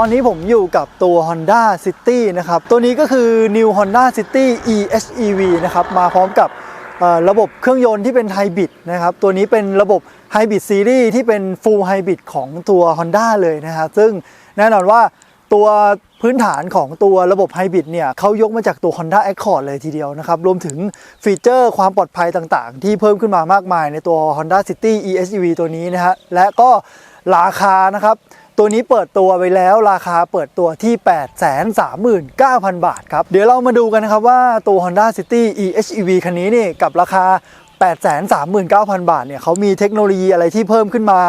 อาละครับตอนนี้ผมอยู่กับตัว Honda City นะครับ ตัวนี้ก็คือ New Honda City EHEV นะครับ มาพร้อมกับระบบเครื่องยนต์ที่เป็นไฮบริดนะครับ ตัวนี้เป็นระบบไฮบริดซีรีส์ที่เป็น Full Hybrid ของตัว Honda เลยนะครับ ซึ่งแน่นอนว่าตัวพื้นฐานของตัวระบบไฮบริดเนี่ยเขายกมาจากตัว Honda Accord เลยทีเดียวนะครับ รวมถึงฟีเจอร์ความปลอดภัยต่างๆ ที่เพิ่มขึ้นมามากมายในตัว Honda City EHEV ตัวนี้นะฮะและก็ราคานะครับ ตัวนี้เปิดตัวไปแล้วราคาเปิดตัวที่ 839,000 บาทครับ เดี๋ยวเรามาดูกันนะครับว่าตัว Honda City EHEV คันนี้นี่กับราคา 839,000 บาทเนี่ยเขามีเทคโนโลยีอะไรที่เพิ่มขึ้นมา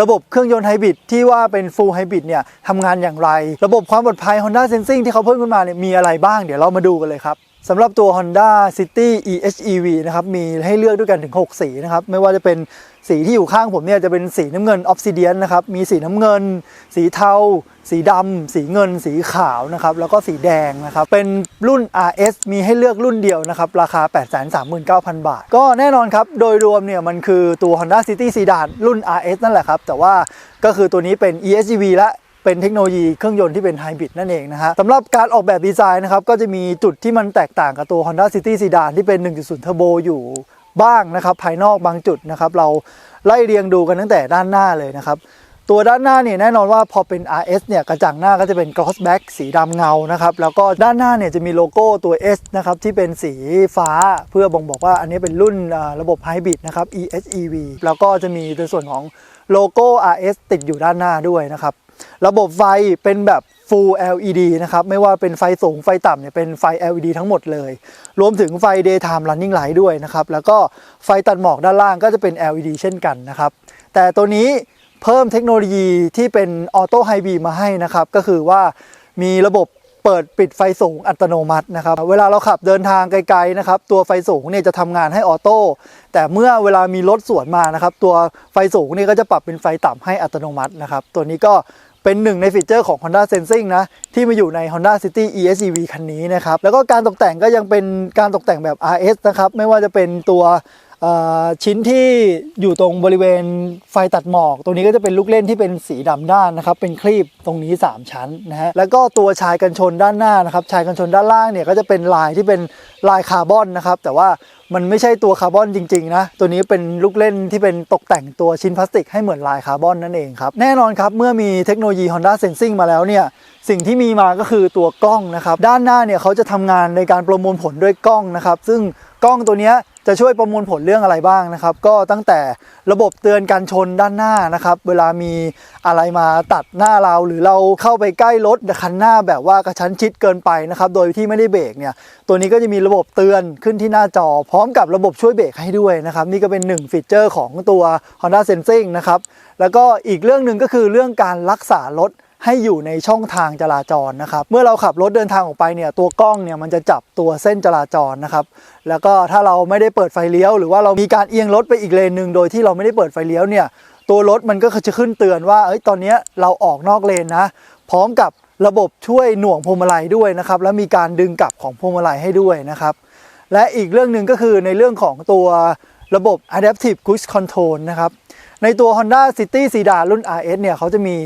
ระบบเครื่องยนต์ไฮบริดที่ว่าเป็น Full Hybrid เนี่ยทำงานอย่างไร ระบบความปลอดภัย Honda Sensing ที่เขาเพิ่มขึ้นมาเนี่ยมีอะไรบ้าง เดี๋ยวเรามาดูกันเลยครับ สำหรับตัว Honda City EHEV นะครับ มีให้เลือกด้วยกันถึง 6 สีนะครับ ไม่ว่าจะเป็นสีที่อยู่ข้างผมเนี่ยจะเป็นสีน้ำเงินออ s ซิเดียนนะครับ มีสีน้ำเงิน สีเทา สีดำ สีเงิน สีขาวนะครับ แล้วก็สีแดงนะครับ เป็นรุ่น RS มีให้เลือกรุ่นเดียวนะครับ ราคา 839,000 บาท ก็แน่นอนครับ โดยรวมเนี่ยมันคือตัว Honda City Sedan รุ่น RS นั่นแหละครับ แต่ว่าก็คือตัวนี้เป็น EHEV และ เป็นเทคโนโลยีเครื่องยนต์ที่เป็นไฮบริดนั่นเองนะฮะสำหรับการออกแบบดีไซน์นะครับก็จะมีจุดที่มันแตกต่างกับตัว Honda City Sedan ที่เป็น 1.0 Turbo อยู่บ้างนะครับ ภายนอกบางจุดนะครับเราไล่เรียงดูกันตั้งแต่ด้านหน้าเลยนะครับ ตัวด้านหน้าเนี่ยแน่นอนว่าพอเป็น RS เนี่ยกระจังหน้าก็จะเป็น gloss black สีดำเงานะครับแล้วก็ด้านหน้าเนี่ยจะมีโลโก้ตัว S นะครับที่เป็นสีฟ้าเพื่อบ่งบอกว่าอันนี้เป็นรุ่นระบบไฮบริดนะครับ EHEV แล้วก็จะมีในส่วนของโลโก้ RS ติดอยู่ด้านหน้าด้วยนะครับ ระบบไฟเป็นแบบ Full LED นะครับ ไม่ว่าเป็นไฟสูงไฟต่ำเนี่ยเป็นไฟ LED ทั้งหมดเลย รวมถึงไฟ Daytime Running Light ด้วยนะครับ แล้วก็ไฟตัดหมอกด้านล่างก็จะเป็น LED เช่นกันนะครับ แต่ตัวนี้เพิ่มเทคโนโลยีที่เป็นออโต้ไฮบีมาให้นะครับ ก็คือว่ามีระบบเปิดปิดไฟสูงอัตโนมัตินะครับ เวลาเราขับเดินทางไกลๆนะครับ ตัวไฟสูงเนี่ยจะทำงานให้ออโต้แต่เมื่อเวลามีรถสวนมานะครับ ตัวไฟสูงเนี่ยก็จะปรับเป็นไฟต่ำให้อัตโนมัตินะครับ ตัวนี้ก็ เป็นหนึ่งในฟีเจอร์ของ Honda Sensing นะ ที่มาอยู่ใน Honda City ESEV คันนี้นะครับ แล้วก็การตกแต่งก็ยังเป็นการตกแต่งแบบ RS นะครับ ไม่ว่าจะเป็นตัว ชิ้นที่อยู่ตรงบริเวณไฟตัดหมอกตรงนี้ก็จะเป็นลูกเล่นที่เป็นสีดำด้านนะครับ เป็นครีบตรงนี้ 3 ชั้นนะฮะ แล้วก็ตัวชายกันชนด้านหน้านะครับ ชายกันชนด้านล่างเนี่ยก็จะเป็นลายที่เป็นลายคาร์บอนนะครับ แต่ว่ามันไม่ใช่ตัวคาร์บอนจริงๆนะ ตัวนี้เป็นลูกเล่นที่เป็นตกแต่งตัวชิ้นพลาสติกให้เหมือนลายคาร์บอนนั่นเองครับ แน่นอนครับ เมื่อมีเทคโนโลยี Honda Sensing มาแล้วเนี่ย สิ่งที่มีมาก็คือตัวกล้องนะครับ ด้านหน้าเนี่ยเขาจะทำงานในการประมวลผลด้วยกล้องนะครับ ซึ่งกล้องตัวเนี้ย จะช่วยประมวลผลเรื่องอะไรบ้างนะครับ ก็ตั้งแต่ระบบเตือนการชนด้านหน้านะครับ เวลามีอะไรมาตัดหน้าเรา หรือเราเข้าไปใกล้รถคันหน้าแบบว่ากระชั้นชิดเกินไปนะครับ โดยที่ไม่ได้เบรกเนี่ย ตัวนี้ก็จะมีระบบเตือนขึ้นที่หน้าจอ พร้อมกับระบบช่วยเบรกให้ด้วยนะครับ นี่ก็เป็นหนึ่งฟีเจอร์ของตัว Honda Sensing นะครับ แล้วก็อีกเรื่องหนึ่งก็คือเรื่องการรักษารถ ให้อยู่ในช่องทางจราจรนะครับ เมื่อเราขับรถเดินทางออกไปเนี่ยตัวกล้องเนี่ยมันจะจับตัวเส้นจราจรนะครับ แล้วก็ถ้าเราไม่ได้เปิดไฟเลี้ยว หรือว่าเรามีการเอียงรถไปอีกเลนหนึ่งโดยที่เราไม่ได้เปิดไฟเลี้ยวเนี่ยตัวรถมันก็จะขึ้นเตือนว่าเอ้ยตอนนี้เราออกนอกเลนนะ พร้อมกับระบบช่วยหน่วงพวงมาลัยด้วยนะครับ แล้วมีการดึงกลับของพวงมาลัยให้ด้วยนะครับ และอีกเรื่องหนึ่งก็คือในเรื่องของตัวระบบ Adaptive Cruise Control นะครับ ในตัว Honda City s e d a รุ่น RS เนี่ยเขาจะมี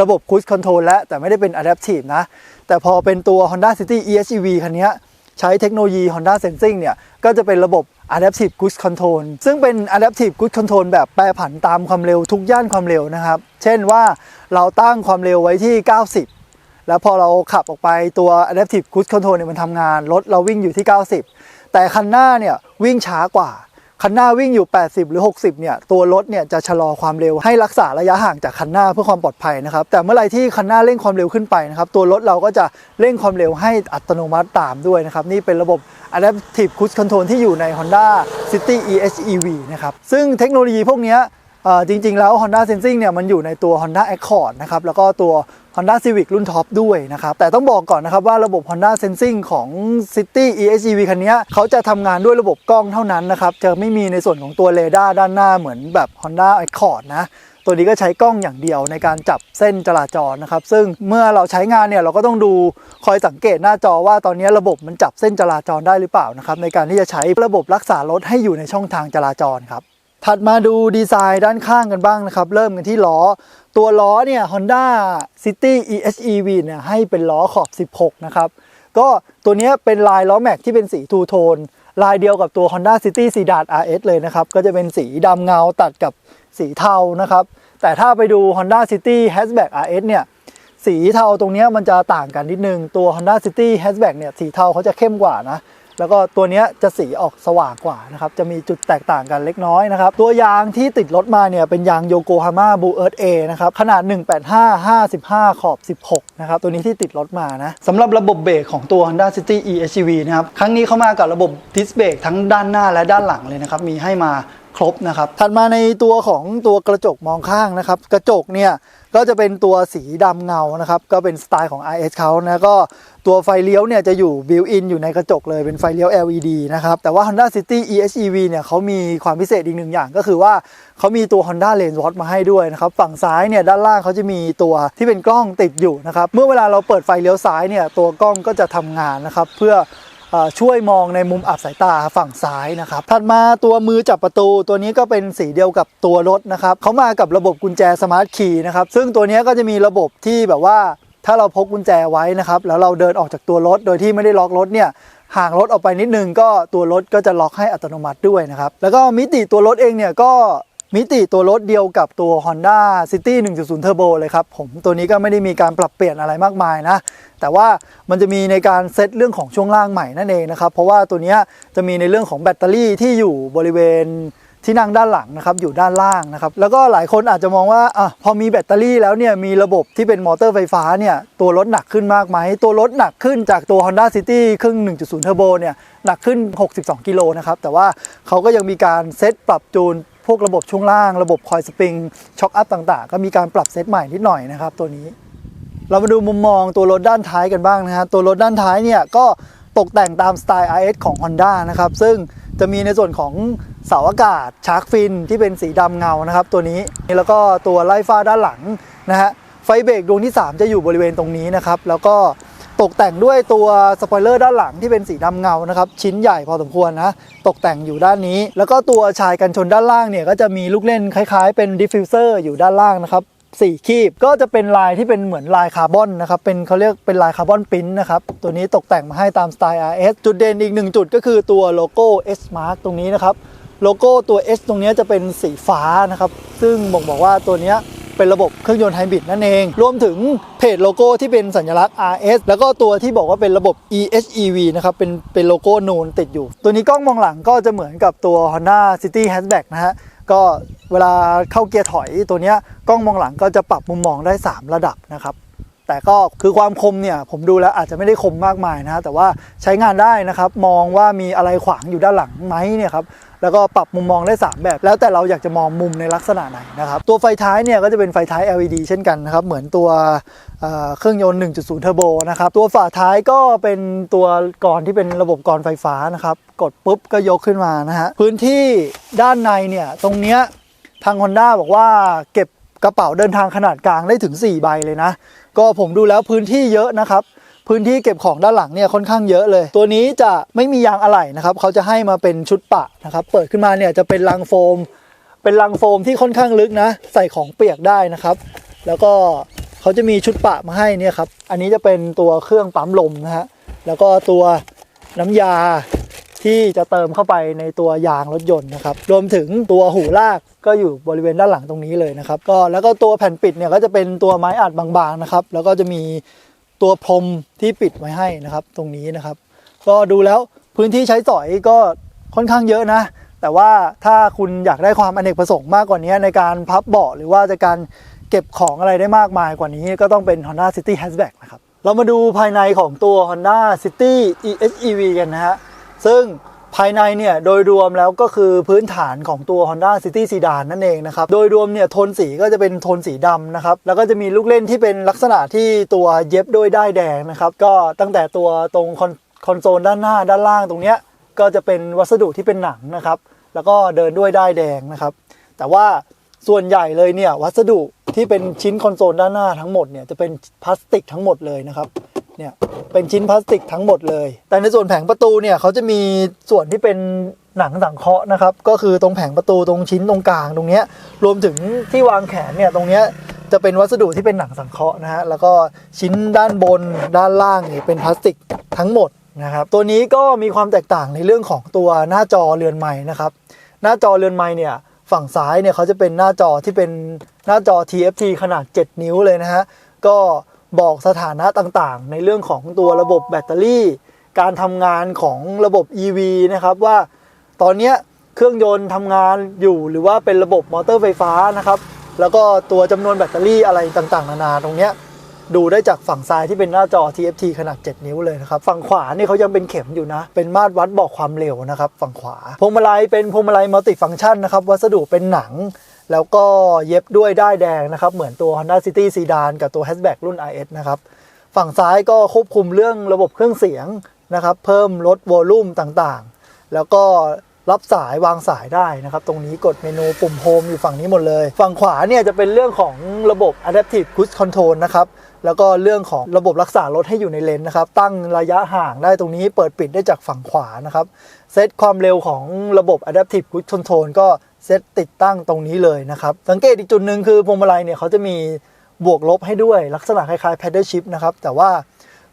ระบบ Cruise Control และแต่ไม่ได้เป็น Adaptive นะ แต่พอเป็นตัว Honda City EHEV คันนี้ใช้เทคโนโลยี Honda Sensing เนี่ย ก็จะเป็นระบบ Adaptive Cruise Control ซึ่งเป็น Adaptive Cruise Control แบบแปรผันตามความเร็วทุกย่านความเร็วนะครับ เช่นว่าเราตั้งความเร็วไว้ที่ 90 แล้วพอเราขับออกไปตัว Adaptive Cruise Control เนี่ยมันทำงานรถเราวิ่งอยู่ที่ 90 แต่คันหน้าเนี่ยวิ่งช้ากว่า คันหน้าวิ่งอยู่ 80 หรือ 60 เนี่ย ตัวรถเนี่ยจะชะลอความเร็วให้รักษาระยะห่างจากคันหน้าเพื่อความปลอดภัยนะครับ แต่เมื่อไรที่คันหน้าเร่งความเร็วขึ้นไปนะครับ ตัวรถเราก็จะเร่งความเร็วให้อัตโนมัติตามด้วยนะครับ นี่เป็นระบบ Adaptive Cruise Control ที่อยู่ใน Honda City EHEV นะครับ ซึ่งเทคโนโลยีพวกนี้เอ่อจริง ๆ แล้ว Honda Sensing เนี่ยมันอยู่ในตัว Honda Accord นะครับ แล้วก็ตัว Honda Civic รุ่นท็อปด้วยนะครับ แต่ต้องบอกก่อนนะครับว่าระบบ Honda Sensing ของ City EHEV คันนี้เขาจะทำงานด้วยระบบกล้องเท่านั้นนะครับ จะไม่มีในส่วนของตัวเรดาร์ด้านหน้าเหมือนแบบ Honda Accord นะตัวนี้ก็ใช้กล้องอย่างเดียวในการจับเส้นจราจรนะครับ ซึ่งเมื่อเราใช้งานเนี่ยเราก็ต้องดูคอยสังเกตหน้าจอว่าตอนนี้ระบบมันจับเส้นจราจรได้หรือเปล่านะครับในการที่จะใช้ระบบรักษารถให้อยู่ในช่องทางจราจรครับ ถัดมาดูดีไซน์ด้านข้างกันบ้างนะครับ เริ่มกันที่ล้อ ตัวล้อเนี่ย Honda City EHEV เนี่ยให้เป็นล้อขอบ 16 นะครับ ก็ตัวเนี้ยเป็นลายล้อแม็กที่เป็นสีทูโทน ลายเดียวกับตัว Honda City Sedan RS เลยนะครับ ก็จะเป็นสีดำเงาตัดกับสีเทานะครับ แต่ถ้าไปดู Honda City Hatchback RS เนี่ยสีเทาตรงเนี้ยมันจะต่างกันนิดนึง ตัว Honda City Hatchback เนี่ยสีเทาเขาจะเข้มกว่านะ แล้วก็ตัวนี้จะสีออกสว่างกว่านะครับ จะมีจุดแตกต่างกันเล็กน้อยนะครับ ตัวยางที่ติดรถมาเนี่ย เป็นยางโยโกฮาม่าบูเอิร์ธเอนะครับ ขนาด 185 55 ขอบ 16 นะครับ ตัวนี้ที่ติดรถมานะสำหรับระบบเบรกของตัว Honda City EHEV นะครับ ครั้งนี้เข้ามากับระบบดิสเบรกทั้งด้านหน้าและด้านหลังเลยนะครับ มีให้มาครบนะครับ ถัดมาในตัวของตัวกระจกมองข้างนะครับ กระจกเนี่ย ก็จะเป็นตัวสีดำเงานะครับ ก็เป็นสไตล์ของ IS เขานะก็ตัวไฟเลี้ยวเนี่ยจะอยู่บิวอินอยู่ในกระจกเลยเป็นไฟเลี้ยว LED นะครับ แต่ว่า Honda City EHEV เนี่ยเขามีความพิเศษอีกหนึ่งอย่างก็คือว่าเขามีตัว Honda Lane Watch มาให้ด้วยนะครับ ฝั่งซ้ายเนี่ยด้านล่างเขาจะมีตัวที่เป็นกล้องติดอยู่นะครับ เมื่อเวลาเราเปิดไฟเลี้ยวซ้ายเนี่ยตัวกล้องก็จะทำงานนะครับเพื่อ ช่วยมองในมุมอับสายตาฝั่งซ้ายนะครับถัดมาตัวมือจับประตูตัวนี้ก็เป็นสีเดียวกับตัวรถนะครับเขามากับระบบกุญแจสมาร์ทคีย์นะครับซึ่งตัวนี้ก็จะมีระบบที่แบบว่าถ้าเราพกกุญแจไว้นะครับแล้วเราเดินออกจากตัวรถโดยที่ไม่ได้ล็อกรถเนี่ยห่างรถออกไปนิดนึงก็ตัวรถก็จะล็อกให้อัตโนมัติด้วยนะครับแล้วก็มิติตัวรถเองเนี่ยก็ มิติตัวรถเดียวกับตัว Honda City 1.0 Turbo เลยครับผมตัวนี้ก็ไม่ได้มีการปรับเปลี่ยนอะไรมากมายนะ แต่ว่ามันจะมีในการเซตเรื่องของช่วงล่างใหม่นั่นเองนะครับ เพราะว่าตัวนี้จะมีในเรื่องของแบตเตอรี่ที่อยู่บริเวณที่นั่งด้านหลังนะครับอยู่ด้านล่างนะครับแล้วก็หลายคนอาจจะมองว่าอะพอมีแบตเตอรี่แล้วเนี่ยมีระบบที่เป็นมอเตอร์ไฟฟ้าเนี่ยตัวรถหนักขึ้นมากไหมตัวรถหนักขึ้นจากตัว Honda City เครื่อง1.0 Turbo เนี่ยหนักขึ้น 62 กิโลนะครับแต่ว่าเขาก็ยังมีการเซตปรับจูน พวกระบบช่วงล่าง ระบบคอยสปริงช็อคอัพต่างๆ ก็มีการปรับเซตใหม่นิดหน่อยนะครับตัวนี้ เรามาดูมุมมองตัวรถด้านท้ายกันบ้างนะฮะตัวรถด้านท้ายเนี่ยก็ตกแต่งตามสไตล์ RS ของ Honda นะครับ ซึ่งจะมีในส่วนของเสาอากาศชาร์กฟินที่เป็นสีดำเงานะครับตัวนี้แล้วก็ตัวไล่ฟ้าด้านหลังนะฮะไฟเบรกดวงที่ 3 จะอยู่บริเวณตรงนี้นะครับ แล้วก็ ตกแต่งด้วยตัวสปอยเลอร์ด้านหลังที่เป็นสีดำเงานะครับ ชิ้นใหญ่พอสมควรนะ ตกแต่งอยู่ด้านนี้ แล้วก็ตัวชายกันชนด้านล่างเนี่ยก็จะมีลูกเล่นคล้ายๆ เป็นดิฟฟิวเซอร์อยู่ด้านล่างนะครับสี่คีบก็จะเป็นลายที่เป็นเหมือนลายคาร์บอนนะครับ เป็นเขาเรียกเป็นลายคาร์บอนปรินท์นะครับ ตัวนี้ตกแต่งมาให้ตามสไตล์ RS จุดเด่นอีกหนึ่งจุดก็คือตัวโลโก้ S Mark ตรงนี้นะครับ โลโก้ตัว S ตรงนี้จะเป็นสีฟ้านะครับ ซึ่งบ่งบอกว่าตัวนี้ เป็นระบบเครื่องยนต์ไฮบริดนั่นเอง รวมถึงเพจโลโก้ที่เป็นสัญลักษณ์ RS แล้วก็ตัวที่บอกว่าเป็นระบบ EHEV นะครับเป็นเป็นโลโก้นูนติดอยู่ ตัวนี้กล้องมองหลังก็จะเหมือนกับตัว Honda City Hatchback นะฮะก็เวลาเข้าเกียร์ถอยตัวนี้กล้องมองหลังก็จะปรับมุมมองได้ 3 ระดับนะครับ แต่ก็คือความคมเนี่ยผมดูแล้วอาจจะไม่ได้คมมากมายนะแต่ว่าใช้งานได้นะครับ มองว่ามีอะไรขวางอยู่ด้านหลังไหมเนี่ยครับแล้วก็ปรับมุมมองได้ 3 แบบ แล้วแต่เราอยากจะมองมุมในลักษณะไหนนะครับ ตัวไฟท้ายเนี่ยก็จะเป็นไฟท้าย LED เช่นกันนะครับ เหมือนตัวเเครื่องยนต์ 1.0 เทอร์โบนะครับ ตัวฝาท้ายก็เป็นตัวกรอนที่เป็นระบบกรไฟฟ้านะครับ กดปุ๊บก็ยกขึ้นมานะฮะ พื้นที่ด้านในเนี่ย ตรงเนี้ยทาง Honda บอกว่าเก็บกระเป๋าเดินทางขนาดกลางได้ถึง 4 ใบเลยนะ ก็ผมดูแล้วพื้นที่เยอะนะครับ พื้นที่เก็บของด้านหลังเนี่ยค่อนข้างเยอะเลย ตัวนี้จะไม่มียางอะไหล่นะครับเขาจะให้มาเป็นชุดปะนะครับ เปิดขึ้นมาเนี่ยจะเป็นลังโฟม เป็นลังโฟมที่ค่อนข้างลึกนะ ใส่ของเปียกได้นะครับ แล้วก็เขาจะมีชุดปะมาให้เนี่ยครับ อันนี้จะเป็นตัวเครื่องปั๊มลมนะฮะแล้วก็ตัวน้ำยา ที่จะเติมเข้าไปในตัวยางรถยนต์นะครับรวมถึงตัวหูลากก็อยู่บริเวณด้านหลังตรงนี้เลยนะครับก็แล้วก็ตัวแผ่นปิดเนี่ยก็จะเป็นตัวไม้อัดบางๆนะครับแล้วก็จะมีตัวพรมที่ปิดไว้ให้นะครับตรงนี้นะครับ ก็ดูแล้วพื้นที่ใช้สอยก็ค่อนข้างเยอะนะ แต่ว่าถ้าคุณอยากได้ความอเนกประสงค์มากกว่านี้ในการพับเบาะหรือว่าจะการเก็บของอะไรได้มากมายกว่านี้ก็ต้องเป็น Honda City Hatchback นะครับ เรามาดูภายในของตัว Honda City EHEV กันนะฮะ ซึ่งภายในเนี่ยโดยรวมแล้วก็คือพื้นฐานของตัว Honda City Sedan นั่นเองนะครับ โดยรวมเนี่ยโทนสีก็จะเป็นโทนสีดำนะครับ แล้วก็จะมีลูกเล่นที่เป็นลักษณะที่ตัวเย็บด้วยด้ายแดงนะครับ ก็ตั้งแต่ตัวตรงคอนคอนโซลด้านหน้าด้านล่างตรงเนี้ยก็จะเป็นวัสดุที่เป็นหนังนะครับ แล้วก็เดินด้วยด้ายแดงนะครับ แต่ว่าส่วนใหญ่เลยเนี่ยวัสดุที่เป็นชิ้นคอนโซลด้านหน้าทั้งหมดเนี่ยจะเป็นพลาสติกทั้งหมดเลยนะครับ เนี่ยเป็นชิ้นพลาสติกทั้งหมดเลย แต่ในส่วนแผงประตูเนี่ยเขาจะมีส่วนที่เป็นหนังสังเคราะห์นะครับ ก็คือตรงแผงประตูตรงชิ้นตรงกลางตรงเนี้ยรวมถึงที่วางแขนเนี่ยตรงเนี้ยจะเป็นวัสดุที่เป็นหนังสังเคราะห์นะฮะแล้วก็ชิ้นด้านบนด้านล่างนี่เป็นพลาสติกทั้งหมดนะครับตัวนี้ก็มีความแตกต่างในเรื่องของตัวหน้าจอเรือนไม้นะครับ หน้าจอเรือนไม้เนี่ยฝั่งซ้ายเนี่ยเขาจะเป็นหน้าจอที่เป็นหน้าจอ TFT ขนาด 7 นิ้วเลยนะฮะก็ บอกสถานะต่างๆ ในเรื่องของตัวระบบแบตเตอรี่ การทำงานของระบบ EV นะครับว่าตอนนี้เครื่องยนต์ทำงานอยู่หรือว่าเป็นระบบมอเตอร์ไฟฟ้านะครับ แล้วก็ตัวจำนวนแบตเตอรี่อะไรต่างๆ นานาตรงเนี้ย ดูได้จากฝั่งซ้ายที่เป็นหน้าจอ TFT ขนาด 7 นิ้วเลยนะครับ ฝั่งขวานี่เขายังเป็นเข็มอยู่นะ เป็นมาตรวัดบอกความเร็วนะครับ ฝั่งขวา พวงมาลัยเป็นพวงมาลัยมัลติฟังก์ชันนะครับ วัสดุเป็นหนัง แล้วก็เย็บด้วยด้ายแดงนะครับ เหมือนตัว Honda City Sedan กับตัว Hatchback รุ่น RS นะครับ ฝั่งซ้ายก็ควบคุมเรื่องระบบเครื่องเสียงนะครับ เพิ่มลดวอลลุ่มต่างๆ แล้วก็รับสายวางสายได้นะครับ ตรงนี้กดเมนูปุ่มโฮมอยู่ฝั่งนี้หมดเลย ฝั่งขวาเนี่ยจะเป็นเรื่องของระบบ Adaptive Cruise Control นะครับ แล้วก็เรื่องของระบบรักษารถให้อยู่ในเลนนะครับ ตั้งระยะห่างได้ตรงนี้เปิดปิดได้จากฝั่งขวานะครับเซตความเร็วของระบบ Adaptive Cruise Control ก็เซตติดตั้งตรงนี้เลยนะครับ สังเกตอีกจุดหนึ่งคือพวงมาลัยเนี่ยเขาจะมีบวกลบให้ด้วยลักษณะคล้ายๆ paddle shift นะครับ แต่ว่า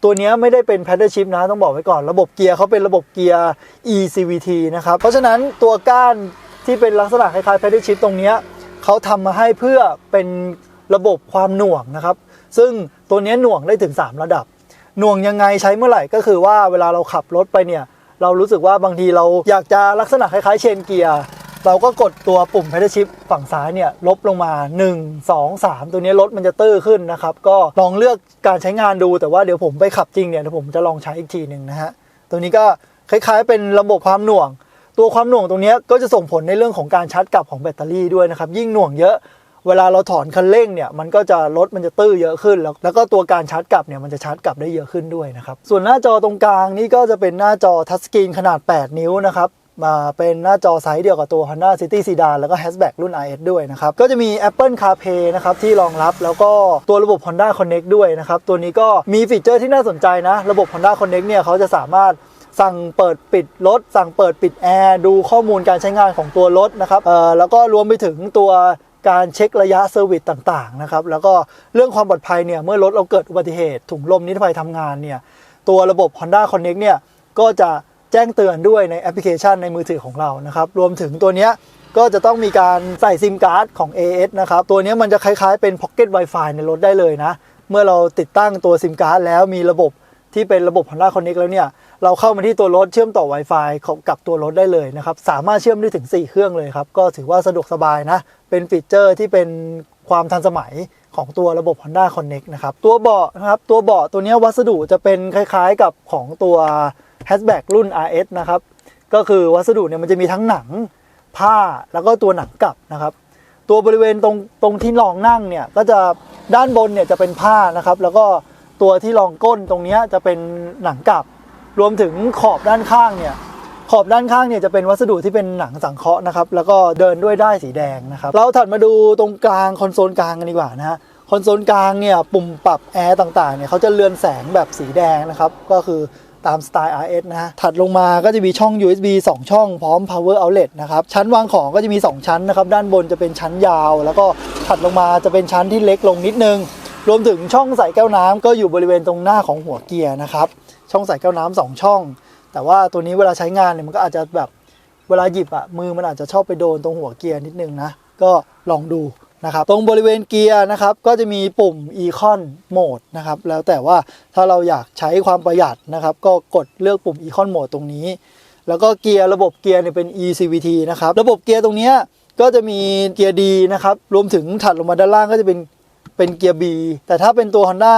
ตัวนี้ไม่ได้เป็น paddle shift นะ ต้องบอกไว้ก่อนระบบเกียร์เขาเป็นระบบเกียร์ eCVT นะครับ เพราะฉะนั้นตัวก้านที่เป็นลักษณะคล้ายๆ paddle shift ตรงนี้เขาทำมาให้เพื่อเป็นระบบความหน่วงนะครับ ซึ่งตัวนี้หน่วงได้ถึง 3 ระดับ หน่วงยังไงใช้เมื่อไหร่ก็คือว่าเวลาเราขับรถไปเนี่ย เรารู้สึกว่าบางทีเราอยากจะลักษณะคล้ายๆเชนเกียร์เราก็กดตัวปุ่ม pedal shift ฝั่งซ้ายเนี่ยลบลงมา 1 2 3 ตัวนี้รถมันจะตื้อขึ้นนะครับ ก็ลองเลือกการใช้งานดูแต่ว่าเดี๋ยวผมไปขับจริงเนี่ยเดี๋ยวผมจะลองใช้อีกทีหนึ่งนะฮะตัวนี้ก็คล้ายๆ เป็นระบบความหน่วง ตัวความหน่วงตรงนี้ก็จะส่งผลในเรื่องของการชาร์จกลับของแบตเตอรี่ด้วยนะครับ ยิ่งหน่วงเยอะ เวลาเราถอนคันเร่งเนี่ยมันก็จะรถมันจะตื้อเยอะขึ้น แล้วแล้วก็ตัวการชาร์จกลับเนี่ยมันจะชาร์จกลับได้เยอะขึ้นด้วยนะครับส่วนหน้าจอตรงกลางนี่ก็จะเป็นหน้าจอทัชสกรีนขนาด 8 นิ้วนะครับมาเป็นหน้าจอไซส์เดียวกับตัว Honda City Sedan แล้วก็ Hatchback รุ่น RS ด้วยนะครับ ก็จะมี Apple CarPlay นะครับ ที่รองรับแล้วก็ตัวระบบ Honda Connect ด้วยนะครับ ตัวนี้ก็มีฟีเจอร์ที่น่าสนใจนะ ระบบ Honda Connect เนี่ยเขาจะสามารถสั่งเปิดปิดรถ สั่งเปิดปิดแอร์ ดูข้อมูลการใช้งานของตัวรถนะครับเอ่อแล้วก็รวมไปถึงตัว การเช็คระยะเซอร์วิสต่างๆนะครับแล้วก็เรื่องความปลอดภัยเนี่ยเมื่อรถเราเกิดอุบัติเหตุถุงลมนิรภัยทำงานเนี่ยตัวระบบ Honda Connect เนี่ยก็จะแจ้งเตือนด้วยในแอปพลิเคชันในมือถือของเรานะครับรวมถึงตัวเนี้ยก็จะต้องมีการใส่ซิมการ์ดของ AS นะครับตัวนี้มันจะคล้ายๆเป็น Pocket Wi-Fi ในรถได้เลยนะ เมื่อเราติดตั้งตัวซิมการ์ดแล้วมีระบบ ที่เป็นระบบ Honda Connect แล้วเนี่ย เราเข้ามาที่ตัวรถเชื่อมต่อ Wi-Fi กับตัวรถได้เลยนะครับ สามารถเชื่อมได้ถึง 4 เครื่องเลยครับ ก็ถือว่าสะดวกสบายนะ เป็นฟีเจอร์ที่เป็นความทันสมัยของตัวระบบ Honda Connect นะครับ ตัวเบาะนะครับ ตัวเบาะตัวนี้วัสดุจะเป็นคล้ายๆกับของตัว Hatchback รุ่น RS นะครับ ก็คือวัสดุเนี่ยมันจะมีทั้งหนังผ้าแล้วก็ตัวหนังกลับนะครับ ตัวบริเวณตรงตรงที่รองนั่งเนี่ยก็จะด้านบนเนี่ยจะเป็นผ้านะครับ แล้วก็ ตัวที่รองก้นตรงนี้จะเป็นหนังกลับ รวมถึงขอบด้านข้างเนี่ยขอบด้านข้างเนี่ยจะเป็นวัสดุที่เป็นหนังสังเคราะห์นะครับ แล้วก็เดินด้วยด้ายสีแดงนะครับ เราถัดมาดูตรงกลางคอนโซลกลางกันดีกว่านะฮะคอนโซลกลางเนี่ยปุ่มปรับแอร์ต่างๆเนี่ยเขาจะเลือนแสงแบบสีแดงนะครับ ก็คือตามสไตล์ RS นะฮะ ถัดลงมาก็จะมีช่อง USB 2 ช่องพร้อม power outlet นะครับ ชั้นวางของก็จะมี 2 ชั้นนะครับ ด้านบนจะเป็นชั้นยาว แล้วก็ถัดลงมาจะเป็นชั้นที่เล็กลงนิดนึง รวมถึงช่องใส่แก้วน้ำก็อยู่บริเวณตรงหน้าของหัวเกียร์นะครับ ช่องใส่แก้วน้ำสองช่อง แต่ว่าตัวนี้เวลาใช้งานเนี่ยมันก็อาจจะแบบเวลาหยิบอะมือมันอาจจะชอบไปโดนตรงหัวเกียร์นิดนึงนะ ก็ลองดูนะครับ ตรงบริเวณเกียร์นะครับก็จะมีปุ่ม Econ Mode นะครับ แล้วแต่ว่าถ้าเราอยากใช้ความประหยัดนะครับ ก็กดเลือกปุ่ม Econ Mode ตรงนี้ แล้วก็เกียร์ระบบเกียร์เนี่ยเป็น eCVT นะครับ ระบบเกียร์ตรงนี้ก็จะมีเกียร์ดีนะครับ รวมถึงถัดลงมาด้านล่างก็จะเป็น เป็นเกียร์ B แต่ถ้าเป็นตัว Honda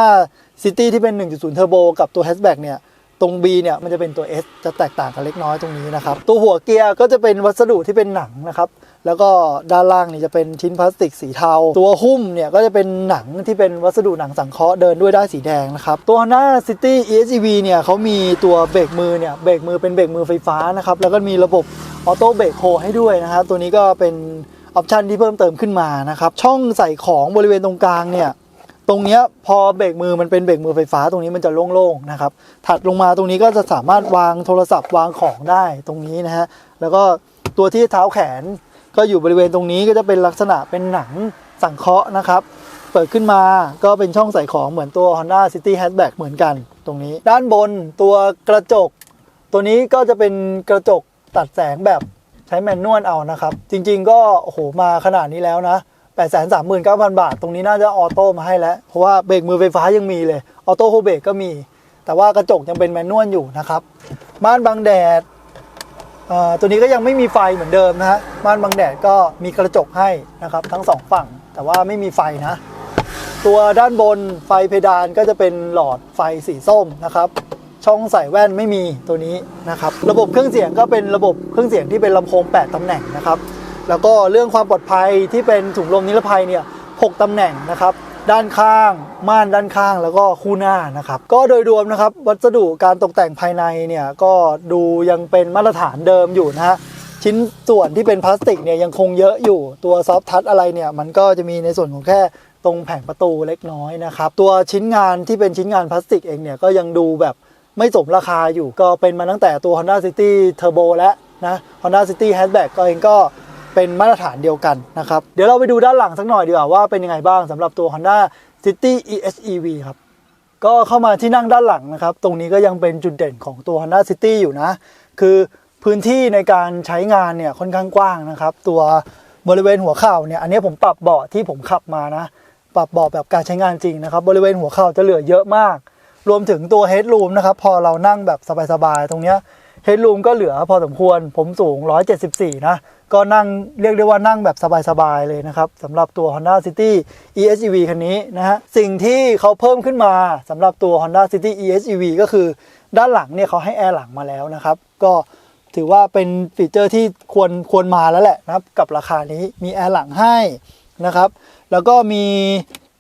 City ที่เป็น 1.0 Turbo กับตัว Hatchback เนี่ย ตรง B เนี่ย มันจะเป็นตัว S จะแตกต่างกันเล็กน้อยตรงนี้นะครับ ตัวหัวเกียร์ก็จะเป็นวัสดุที่เป็นหนังนะครับ แล้วก็ด้านล่างนี่จะเป็นชิ้นพลาสติกสีเทา ตัวหุ้มเนี่ยก็จะเป็นหนังที่เป็นวัสดุหนังสังเคราะห์เดินด้วยด้านสีแดงนะครับ ตัว Honda City EHEV เนี่ยเขามีตัวเบรกมือเนี่ย เบรกมือเป็นเบรกมือไฟฟ้านะครับ แล้วก็มีระบบออโต้เบรกโฮให้ด้วยนะครับ ตัวนี้ก็เป็น ออปชันที่เพิ่มเติมขึ้นมานะครับ ช่องใส่ของบริเวณตรงกลางเนี่ย ตรงนี้พอเบรกมือมันเป็นเบรกมือไฟฟ้าตรงนี้มันจะโล่งๆนะครับ ถัดลงมาตรงนี้ก็จะสามารถวางโทรศัพท์วางของได้ตรงนี้นะฮะ แล้วก็ตัวที่เท้าแขนก็อยู่บริเวณตรงนี้ก็จะเป็นลักษณะเป็นหนังสังเคราะห์นะครับ เปิดขึ้นมาก็เป็นช่องใส่ของเหมือนตัว Honda City Hatchback เหมือนกันตรงนี้ ด้านบนตัวกระจก ตัวนี้ก็จะเป็นกระจกตัดแสงแบบ ช้แมนนวลเอานะครับ จริง ๆ ก็โอ้โหมาขนาดนี้แล้วนะ839,000 บาท ตรงนี้น่าจะออโต้มาให้แล้ว เพราะว่าเบรกมือไฟฟ้ายังมีเลย ออโต้โฮเบรกก็มี แต่ว่ากระจกยังเป็นแมนนวลอยู่นะครับ ม่านบังแดดเอ่อตัวนี้ก็ยังไม่มีไฟเหมือนเดิมนะฮะ ม่านบังแดดก็มีกระจกให้นะครับ ทั้งสองฝั่ง แต่ว่าไม่มีไฟนะ ตัวด้านบนไฟเพดานก็จะเป็นหลอดไฟสีส้มนะครับ ช่องใส่แว่นไม่มีตัวนี้นะครับ ระบบเครื่องเสียงก็เป็นระบบเครื่องเสียงที่เป็นลำโพง 8ตำแหน่งนะครับ แล้วก็เรื่องความปลอดภัยที่เป็นถุงลมนิรภัยเนี่ย6ตำแหน่งนะครับ ด้านข้าง ม่านด้านข้างแล้วก็คู่หน้านะครับ ก็โดยรวมนะครับ วัสดุการตกแต่งภายในเนี่ยก็ดูยังเป็นมาตรฐานเดิมอยู่นะฮะชิ้นส่วนที่เป็นพลาสติกเนี่ยยังคงเยอะอยู่ตัวซอฟทัชอะไรเนี่ยมันก็จะมีในส่วนของแค่ตรงแผงประตูเล็กน้อยนะครับ ตัวชิ้นงานที่เป็นชิ้นงานพลาสติกเองเนี่ยก็ยังดูแบบ ไม่สมราคาอยู่ก็เป็นมาตั้งแต่ตัว Honda City Turbo แล้วนะ Honda City Hatchback ก็เองก็เป็นมาตรฐานเดียวกันนะครับ เดี๋ยวเราไปดูด้านหลังสักหน่อยดีกว่าว่าเป็นยังไงบ้างสำหรับตัว Honda City EHEV ครับ ก็เข้ามาที่นั่งด้านหลังนะครับ ตรงนี้ก็ยังเป็นจุดเด่นของตัว Honda City อยู่นะ คือพื้นที่ในการใช้งานเนี่ยค่อนข้างกว้างนะครับ ตัวบริเวณหัวเข่าเนี่ยอันนี้ผมปรับเบาะที่ผมขับมานะ ปรับเบาะแบบการใช้งานจริงนะครับ บริเวณหัวเข่าจะเหลือเยอะมาก รวมถึงตัว headroom นะครับ พอเรานั่งแบบสบายๆ ตรงเนี้ย headroom ก็เหลือพอสมควรผมสูง 174 นะ ก็นั่งเรียกได้ว่านั่งแบบสบายๆ เลยนะครับสำหรับตัว Honda City EHEV คันนี้นะฮะสิ่งที่เขาเพิ่มขึ้นมาสำหรับตัว Honda City EHEV ก็คือ ด้านหลังเนี่ยเขาให้แอร์หลังมาแล้วนะครับ ก็ถือว่าเป็นฟีเจอร์ที่ควรควรมาแล้วแหละนะครับกับราคานี้มีแอร์หลังให้นะครับ แล้วก็มี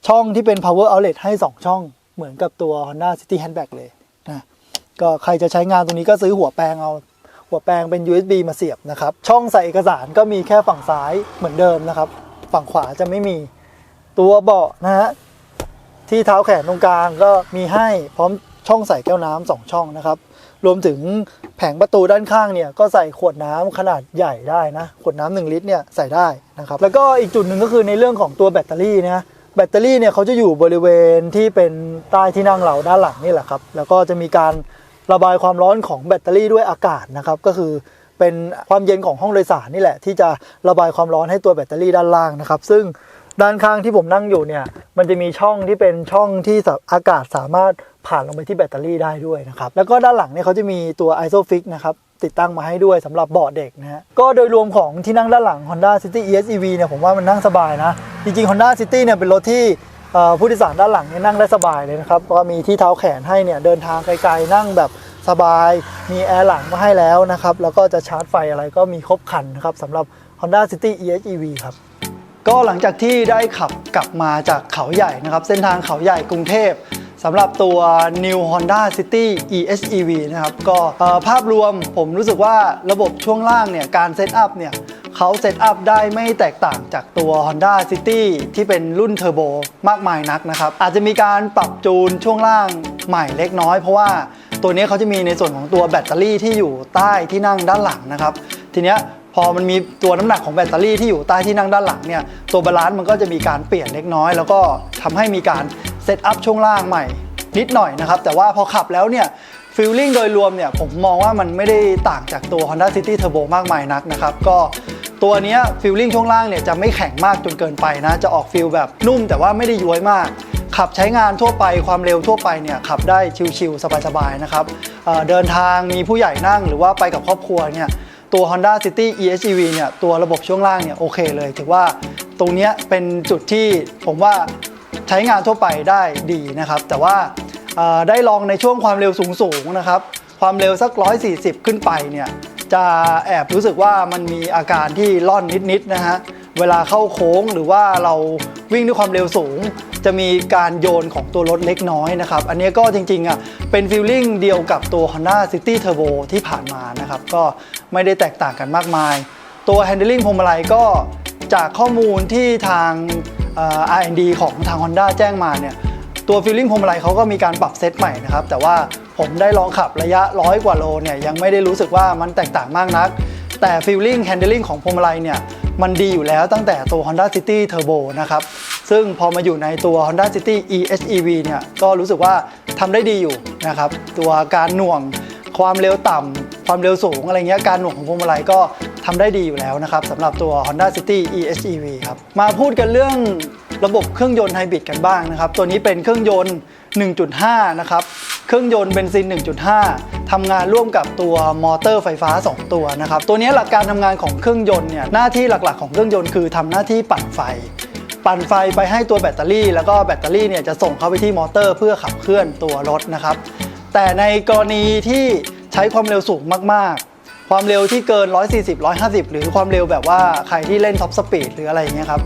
ช่องที่เป็น power outlet ให้ 2 ช่อง เหมือนกับตัว Honda City Hatchback เลยนะก็ใครจะใช้งานตรงนี้ก็ซื้อหัวแปลงเอา หัวแปลงเป็น USB มาเสียบนะครับ ช่องใส่เอกสารก็มีแค่ฝั่งซ้ายเหมือนเดิมนะครับ ฝั่งขวาจะไม่มีตัวเบาะนะฮะที่เท้าแขนตรงกลางก็มีให้พร้อมช่องใส่แก้วน้ำสองช่องนะครับ รวมถึงแผงประตูด้านข้างเนี่ยก็ใส่ขวดน้ำขนาดใหญ่ได้นะ ขวดน้ำหนึ่งลิตรเนี่ยใส่ได้นะครับ แล้วก็อีกจุดหนึ่งก็คือในเรื่องของตัวแบตเตอรี่นะ แบตเตอรี่เนี่ยเขาจะอยู่บริเวณที่เป็นใต้ที่นั่งเราด้านหลังนี่แหละครับ แล้วก็จะมีการระบายความร้อนของแบตเตอรี่ด้วยอากาศนะครับ ก็คือเป็นความเย็นของห้องโดยสารนี่แหละ ที่จะระบายความร้อนให้ตัวแบตเตอรี่ด้านล่างนะครับ ซึ่งด้านข้างที่ผมนั่งอยู่เนี่ย มันจะมีช่องที่เป็นช่องที่อากาศสามารถผ่านลงไปที่แบตเตอรี่ได้ด้วยนะครับ แล้วก็ด้านหลังเนี่ยเขาจะมีตัว ISOFIX นะครับ ติดตั้งมาให้ด้วยสำหรับเบาะเด็กนะฮะก็โดยรวมของที่นั่งด้านหลัง Honda City ESEV เนี่ยผมว่ามันนั่งสบายนะ จริงๆ Honda City เนี่ยเป็นรถที่ผู้โดยสารด้านหลังเนี่ยนั่งได้สบายเลยนะครับเพราะว่ามีที่เท้าแขนให้เนี่ยเดินทางไกลๆนั่งแบบสบาย มีแอร์หลังมาให้แล้วนะครับ แล้วก็จะชาร์จไฟอะไรก็มีครบครันนะครับสำหรับ Honda City EHEV ครับก็หลังจากที่ได้ขับกลับมาจากเขาใหญ่นะครับ เส้นทางเขาใหญ่กรุงเทพ สำหรับตัว New Honda City EHEV นะครับก็ภาพรวมผมรู้สึกว่าระบบช่วงล่างเนี่ยการเซตอัพเนี่ยเขาเซตอัพได้ไม่แตกต่างจากตัว Honda City ที่เป็นรุ่นเทอร์โบมากมายนักนะครับ อาจจะมีการปรับจูนช่วงล่างใหม่เล็กน้อย เพราะว่าตัวนี้เขาจะมีในส่วนของตัวแบตเตอรี่ที่อยู่ใต้ที่นั่งด้านหลังนะครับ ทีเนี้ยพอมันมีตัวน้ำหนักของแบตเตอรี่ที่อยู่ใต้ที่นั่งด้านหลังเนี่ยตัวบาลานซ์มันก็จะมีการเปลี่ยนเล็กน้อย แล้วก็ทำให้มีการ เซตอัพช่วงล่างใหม่นิดหน่อยนะครับ แต่ว่าพอขับแล้วเนี่ยฟีลลิ่งโดยรวมเนี่ยผมมองว่ามันไม่ได้ต่างจากตัว Honda City Turbo มากมายนักนะครับ ก็ตัวเนี้ฟีลลิ่งช่วงล่างเนี่ยจะไม่แข็งมากจนเกินไปนะ จะออกฟีลแบบนุ่มแต่ว่าไม่ได้ย้วยมาก ขับใช้งานทั่วไปความเร็วทั่วไปเนี่ยขับได้ชิลๆสบายๆนะครับเเดินทางมีผู้ใหญ่นั่งหรือว่าไปกับครอบครัวเนี่ยตัว Honda City EHEV เนี่ยตัวระบบช่วงล่างเนี่ยโอเคเลย ถือว่าตรงเนี้ยเป็นจุดที่ผมว่า ใช้งานทั่วไปได้ดีนะครับ แต่ว่าได้ลองในช่วงความเร็วสูงๆนะครับ ความเร็วสัก 140 ขึ้นไปเนี่ยจะแอบรู้สึกว่ามันมีอาการที่ล่อนนิดๆนะฮะเวลาเข้าโค้งหรือว่าเราวิ่งด้วยความเร็วสูง จะมีการโยนของตัวรถเล็กน้อยนะครับ อันนี้ก็จริงๆอะเป็นฟีลลิ่งเดียวกับตัว Honda City Turbo ที่ผ่านมานะครับ ก็ไม่ได้แตกต่างกันมากมาย ตัว handling พวงมาลัยก็จากข้อมูลที่ทาง R&D ของทาง Honda แจ้งมาเนี่ยตัวฟีลลิ่งพวงมาลัยเขาก็มีการปรับเซตใหม่นะครับ แต่ว่าผมได้ลองขับระยะร้อยกว่าโลเนี่ยยังไม่ได้รู้สึกว่ามันแตกต่างมากนัก แต่ feeling handling ของพวงมาลัยเนี่ยมันดีอยู่แล้วตั้งแต่ตัว Honda City Turbo นะครับ ซึ่งพอมาอยู่ในตัว Honda City EHEV เนี่ยก็รู้สึกว่าทำได้ดีอยู่นะครับ ตัวการหน่วงความเร็วต่ำ ความเร็วสูงอะไรเงี้ยการหน่วงของพวงมาลัยก็ทำได้ดีอยู่แล้วนะครับสำหรับตัว Honda City EHEV ครับมาพูดกันเรื่องระบบเครื่องยนต์ไฮบริดกันบ้างนะครับ ตัวนี้เป็นเครื่องยนต์ 1.5 นะครับ เครื่องยนต์เบนซิน 1.5 ทำงานร่วมกับตัวมอเตอร์ไฟฟ้า 2 ตัวนะครับ ตัวนี้หลักการทำงานของเครื่องยนต์เนี่ยหน้าที่หลักๆของเครื่องยนต์คือทำหน้าที่ปั่นไฟ ปั่นไฟไปให้ตัวแบตเตอรี่ แล้วก็แบตเตอรี่เนี่ยจะส่งเข้าไปที่มอเตอร์เพื่อขับเคลื่อนตัวรถนะครับ แต่ในกรณีที่ ใช้ความเร็วสูงมากๆ ความเร็วที่เกิน 140 150 หรือความเร็วแบบว่าใครที่เล่นท็อปสปีดหรืออะไรอย่างเงี้ยครับ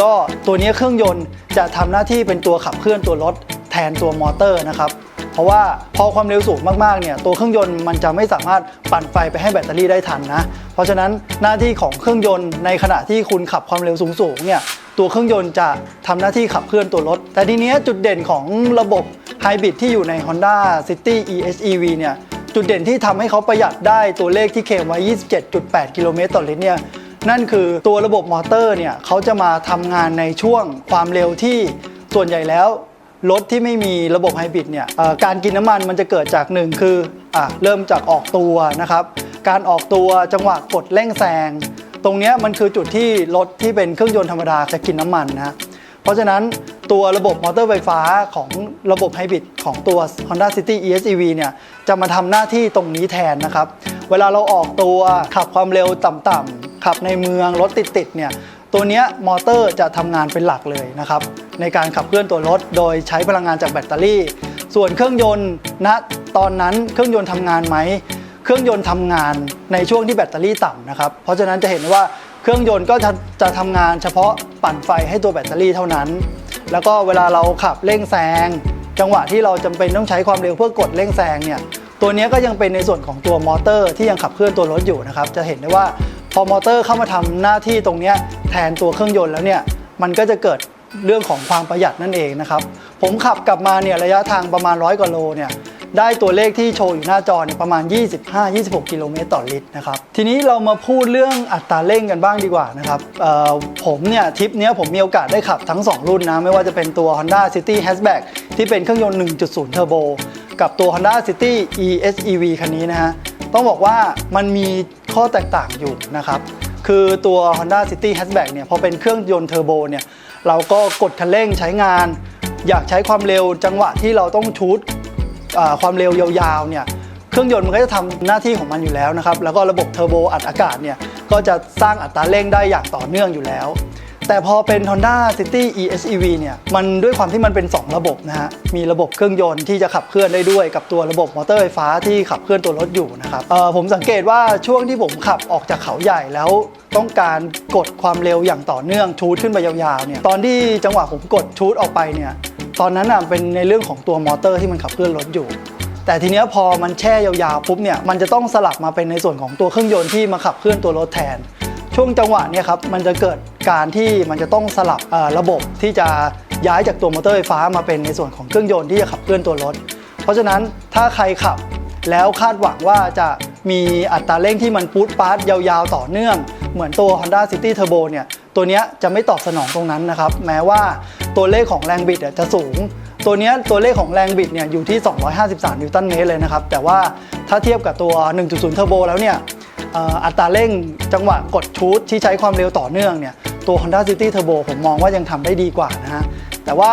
ก็ตัวนี้เครื่องยนต์จะทำหน้าที่เป็นตัวขับเคลื่อนตัวรถแทนตัวมอเตอร์นะครับ เพราะว่าพอความเร็วสูงมากๆเนี่ยตัวเครื่องยนต์มันจะไม่สามารถปั่นไฟไปให้แบตเตอรี่ได้ทันนะ เพราะฉะนั้นหน้าที่ของเครื่องยนต์ในขณะที่คุณขับความเร็วสูงๆเนี่ยตัวเครื่องยนต์จะทำหน้าที่ขับเคลื่อนตัวรถ แต่ทีเนี้ยจุดเด่นของระบบไฮบริดที่อยู่ใน Honda City EHEV เนี่ย จุดเด่นที่ทำให้เขาประหยัดได้ตัวเลขที่เคลมไว้ 27.8 กิโลเมตรต่อลิตรเนี่ยนั่นคือตัวระบบมอเตอร์เนี่ยเขาจะมาทำงานในช่วงความเร็วที่ส่วนใหญ่แล้วรถที่ไม่มีระบบไฮบริดเนี่ยการกินน้ำมันมันจะเกิดจากหนึ่งคืออเริ่มจากออกตัวนะครับ การออกตัวจังหวะกดเร่งแซงตรงนี้มันคือจุดที่รถที่เป็นเครื่องยนต์ธรรมดาจะกินน้ำมันนะเพราะฉะนั้น ตัวระบบมอเตอร์ไฟฟ้าของระบบไฮบริดของตัว Honda City EHEV เนี่ยจะมาทำหน้าที่ตรงนี้แทนนะครับ เวลาเราออกตัวขับความเร็วต่ำๆขับในเมืองรถติดๆเนี่ยตัวเนี้ยมอเตอร์จะทำงานเป็นหลักเลยนะครับในการขับเคลื่อนตัวรถ โดยใช้พลังงานจากแบตเตอรี่ ส่วนเครื่องยนต์ณตอนนั้นเครื่องยนต์ทำงานไหมเครื่องยนต์ทำงานในช่วงที่แบตเตอรี่ต่ำนะครับ เพราะฉะนั้นจะเห็นว่าเครื่องยนต์ก็จะจะทำงานเฉพาะปั่นไฟให้ตัวแบตเตอรี่เท่านั้น แล้วก็เวลาเราขับเร่งแซงจังหวะที่เราจำเป็นต้องใช้ความเร็วเพื่อกดเร่งแซงเนี่ยตัวนี้ก็ยังเป็นในส่วนของตัวมอเตอร์ที่ยังขับเคลื่อนตัวรถอยู่นะครับจะเห็นได้ว่าพอมอเตอร์เข้ามาทำหน้าที่ตรงนี้แทนตัวเครื่องยนต์แล้วเนี่ยมันก็จะเกิดเรื่องของความประหยัดนั่นเองนะครับผมขับกลับมาเนี่ยระยะทางประมาณร้อยกว่าโลเนี่ย ได้ตัวเลขที่โชว์อยู่หน้าจอเนี่ยประมาณ 25-26 กิโลเมตรต่อลิตรนะครับ ทีนี้เรามาพูดเรื่องอัตราเร่งกันบ้างดีกว่านะครับผมเนี่ยทริปนี้ผมมีโอกาสได้ขับทั้ง 2 รุ่นนะ ไม่ว่าจะเป็นตัว Honda City Hatchback ที่เป็นเครื่องยนต์ 1.0 Turbo กับตัว Honda City EHEV คันนี้นะฮะ ต้องบอกว่ามันมีข้อแตกต่างอยู่นะครับ คือตัว Honda City Hatchback เนี่ยพอเป็นเครื่องยนต์เทอร์โบเนี่ยเราก็กดคันเร่งใช้งาน อยากใช้ความเร็วจังหวะที่เราต้องชูด ความเร็วยาวๆเนี่ยเครื่องยนต์มันก็จะทำหน้าที่ของมันอยู่แล้วนะครับแล้วก็ระบบเทอร์โบอัดอากาศเนี่ยก็จะสร้างอัตราเร่งได้อย่างต่อเนื่องอยู่แล้ว แต่พอเป็น Honda City EHEV เนี่ยมันด้วยความที่มันเป็น 2 ระบบนะฮะมีระบบเครื่องยนต์ที่จะขับเคลื่อนได้ด้วยกับตัวระบบมอเตอร์ไฟฟ้าที่ขับเคลื่อนตัวรถอยู่นะครับผมสังเกตว่าช่วงที่ผมขับออกจากเขาใหญ่แล้วต้องการกดความเร็วอย่างต่อเนื่องชูดขึ้นไปยาวๆเนี่ยตอนที่จังหวะผมกดชูดออกไปเนี่ย ตอนนั้นอะเป็นในเรื่องของตัวมอเตอร์ที่มันขับเคลื่อนรถอยู่ แต่ทีเนี้ยพอมันแช่ยาวๆปุ๊บเนี่ยมันจะต้องสลับมาเป็นในส่วนของตัวเครื่องยนต์ที่มาขับเคลื่อนตัวรถแทน ช่วงจังหวะเนี้ยครับมันจะเกิดการที่มันจะต้องสลับระบบที่จะย้ายจากตัวมอเตอร์ไฟฟ้ามาเป็นในส่วนของเครื่องยนต์ที่จะขับเคลื่อนตัวรถ เพราะฉะนั้นถ้าใครขับแล้วคาดหวังว่าจะมีอัตราเร่งที่มันปูดปาร์ตยาวๆ ต่อเนื่อง เหมือนตัว Honda City Turbo เนี่ยตัวเนี้ยจะไม่ตอบสนองตรงนั้นนะครับ แม้ว่า ตัวเลขของแรงบิดจะสูง ตัวนี้ตัวเลขของแรงบิดเนี่ยอยู่ที่ 253 นิวตันเมตรเลยนะครับ แต่ว่าถ้าเทียบกับตัว 1.0 Turbo แล้วเนี่ยอัตราเร่งจังหวะกดชูดที่ใช้ความเร็วต่อเนื่องเนี่ยตัว Honda City Turbo ผมมองว่ายังทำได้ดีกว่านะฮะ แต่ว่า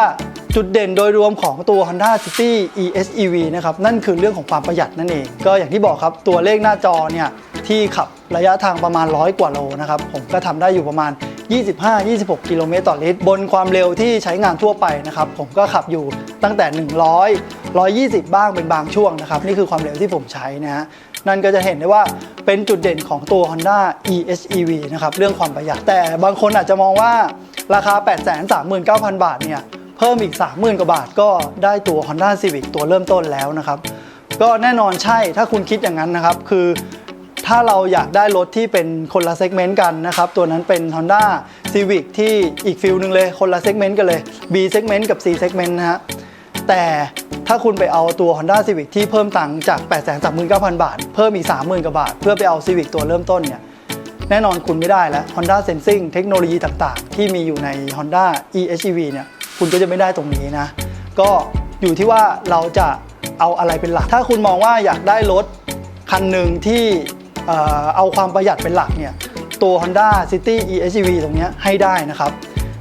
จุดเด่นโดยรวมของตัว Honda City EHEV นะครับ นั่นคือเรื่องของความประหยัดนั่นเอง ก็อย่างที่บอกครับ ตัวเลขหน้าจอเนี่ย ที่ขับระยะทางประมาณ 100 กว่าโลนะครับ ผมก็ทำได้อยู่ประมาณ 25-26 กิโลเมตรต่อลิตร บนความเร็วที่ใช้งานทั่วไปนะครับ ผมก็ขับอยู่ตั้งแต่ 100 120 บ้างเป็นบางช่วงนะครับ นี่คือความเร็วที่ผมใช้นะฮะนั่นก็จะเห็นได้ว่าเป็นจุดเด่นของตัว Honda EHEV นะครับ เรื่องความประหยัด แต่บางคนอาจจะมองว่าราคา 839,000 บาทเนี่ย เพิ่มอีก 30,000 กว่าบาทก็ได้ตัว Honda Civic ตัวเริ่มต้นแล้วนะครับ ก็แน่นอนใช่ถ้าคุณคิดอย่างนั้นนะครับ คือ ถ้าเราอยากได้รถที่เป็นคนละเซกเมนต์กันนะครับ ตัวนั้นเป็น Honda Civic ที่อีกฟิลหนึ่งเลยคนละเซกเมนต์กันเลย B segment กับ C segment นะฮะแต่ถ้าคุณไปเอาตัว Honda Civic ที่เพิ่มตังค์จาก 839,000 บาท เพิ่มอีก 30,000 กว่าบาท เพื่อไปเอา Civic ตัวเริ่มต้นเนี่ยแน่นอนคุณไม่ได้แล้ว Honda Sensing เทคโนโลยีต่างๆ ที่มีอยู่ใน Honda eHEV เนี่ยคุณก็จะไม่ได้ตรงนี้นะ ก็อยู่ที่ว่าเราจะเอาอะไรเป็นหลัก ถ้าคุณมองว่าอยากได้รถคันหนึ่งที่ เอ่อเอาความประหยัดเป็นหลักเนี่ยตัว Honda City eHEV ตรงเนี้ยให้ได้นะครับ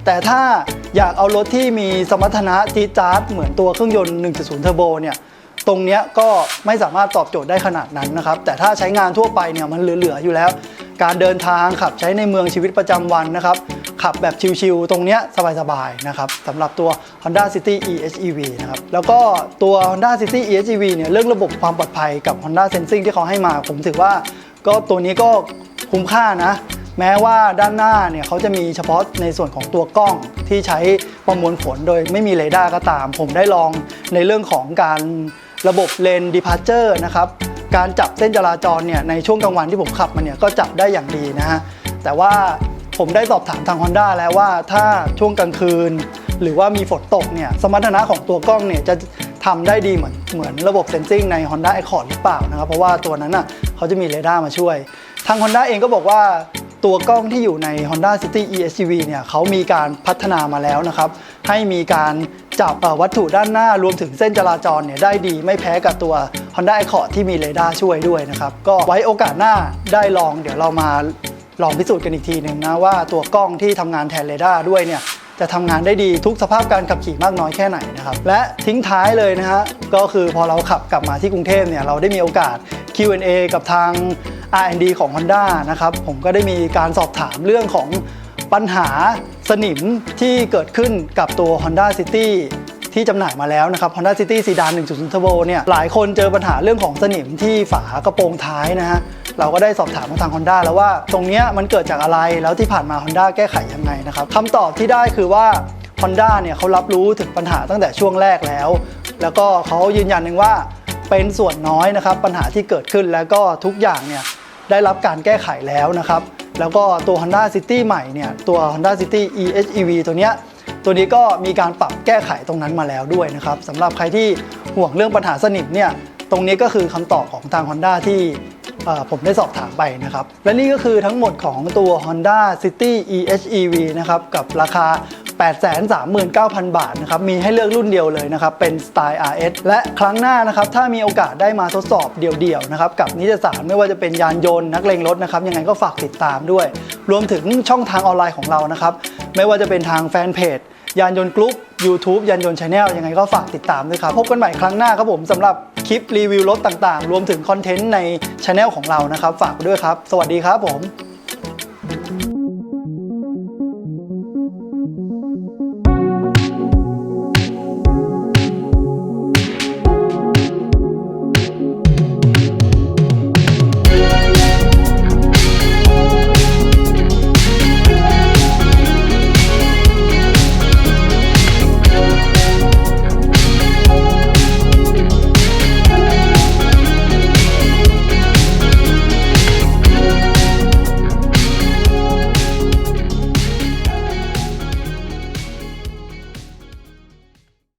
แต่ถ้าอยากเอารถที่มีสมรรถนะจี๊ดจ๊าดเหมือนตัวเครื่องยนต์ 1.0 เทอร์โบเนี่ยตรงเนี้ยก็ไม่สามารถตอบโจทย์ได้ขนาดนั้นนะครับ แต่ถ้าใช้งานทั่วไปเนี่ยมันเหลือ ๆ อยู่แล้ว การเดินทางขับใช้ในเมืองชีวิตประจำวันนะครับ ขับแบบชิลๆตรงเนี้ยสบาย ๆ นะครับสำหรับตัว Honda City eHEV นะครับแล้วก็ตัว Honda City eHEV เนี่ยเรื่องระบบความปลอดภัยกับ Honda Sensing ที่เขาให้มาผมถือว่า ก็ตัวนี้ก็คุ้มค่านะ แม้ว่าด้านหน้าเนี่ยเขาจะมีเฉพาะในส่วนของตัวกล้องที่ใช้ประมวลผลโดยไม่มีเรดาร์ก็ตาม ผมได้ลองในเรื่องของการระบบเลนดีพาร์เจอร์นะครับการจับเส้นจราจรเนี่ยในช่วงกลางวันที่ผมขับมาเนี่ยก็จับได้อย่างดีนะฮะแต่ว่าผมได้สอบถามทาง Honda แล้วว่าถ้าช่วงกลางคืน หรือว่ามีฝนตกเนี่ยสมรรถนะของตัวกล้องเนี่ยจะทำได้ดีเหมือนเหมือนระบบเซนซิงใน Honda Accord หรือเปล่านะครับ เพราะว่าตัวนั้นอะ เขาจะมีเรดาร์มาช่วย ทาง Honda เองก็บอกว่าตัวกล้องที่อยู่ใน Honda City eHEV เนี่ยเขามีการพัฒนามาแล้วนะครับ ให้มีการจับวัตถุด้านหน้ารวมถึงเส้นจราจรเนี่ยได้ดีไม่แพ้กับตัว Honda Accord ที่มีเรดาร์ช่วยด้วยนะครับ ก็ไว้โอกาสหน้าได้ลองเดี๋ยวเรามาลองพิสูจน์กันอีกทีหนึ่งนะว่าตัวกล้องที่ทำงานแทนเรดาร์ด้วยเนี่ย จะทำงานได้ดีทุกสภาพการขับขี่มากน้อยแค่ไหนนะครับ และทิ้งท้ายเลยนะฮะก็คือพอเราขับกลับมาที่กรุงเทพเนี่ยเราได้มีโอกาส Q&A กับทาง R&D ของ Honda นะครับผมก็ได้มีการสอบถามเรื่องของปัญหาสนิมที่เกิดขึ้นกับตัว Honda City ที่จำหน่ายมาแล้วนะครับ Honda City Sedan 1.0 Turbo เนี่ยหลายคนเจอปัญหาเรื่องของสนิมที่ฝากระโปรงท้ายนะฮะ เราก็ได้สอบถามทาง Honda แล้วว่าตรงเนี้ยมันเกิดจากอะไรแล้วที่ผ่านมา Honda แก้ไขยังไงนะครับคำตอบที่ได้คือว่า Honda เนี่ยเขารับรู้ถึงปัญหาตั้งแต่ช่วงแรกแล้ว แล้วก็เขายืนยันหนึ่งว่าเป็นส่วนน้อยนะครับปัญหาที่เกิดขึ้นแล้วก็ทุกอย่างเนี่ยได้รับการแก้ไขแล้วนะครับ แล้วก็ตัว Honda City ใหม่เนี่ยตัว Honda City eHEV ตัวเนี้ยตัวนี้ก็มีการปรับแก้ไขตรงนั้นมาแล้วด้วยนะครับสำหรับใครที่ห่วงเรื่องปัญหาสนิมเนี่ย ตรงนี้ก็คือคำตอบของทาง Honda ที่ผมได้สอบถามไปนะครับ และนี่ก็คือทั้งหมดของตัว Honda City eHEV นะครับ กับราคา 839,000 บาทนะครับ มีให้เลือกรุ่นเดียวเลยนะครับ เป็นสไตล์ RS และครั้งหน้านะครับ ถ้ามีโอกาสได้มาทดสอบเดี่ยวๆนะครับ กับนิตยสารไม่ว่าจะเป็นยานยนต์นักเลงรถนะครับ ยังไงก็ฝากติดตามด้วย รวมถึงช่องทางออนไลน์ของเรานะครับ ไม่ว่าจะเป็นทางแฟนเพจยานยนต์กรุ๊ป YouTube ยานยนต์ชาแนลยังไงก็ฝากติดตามด้วยครับ พบกันใหม่ครั้งหน้าครับผมสำหรับ คลิปรีวิวรถต่างๆ รวมถึงคอนเทนต์ในช anel ของเรานะครับ ฝากด้วยครับ สวัสดีครับผม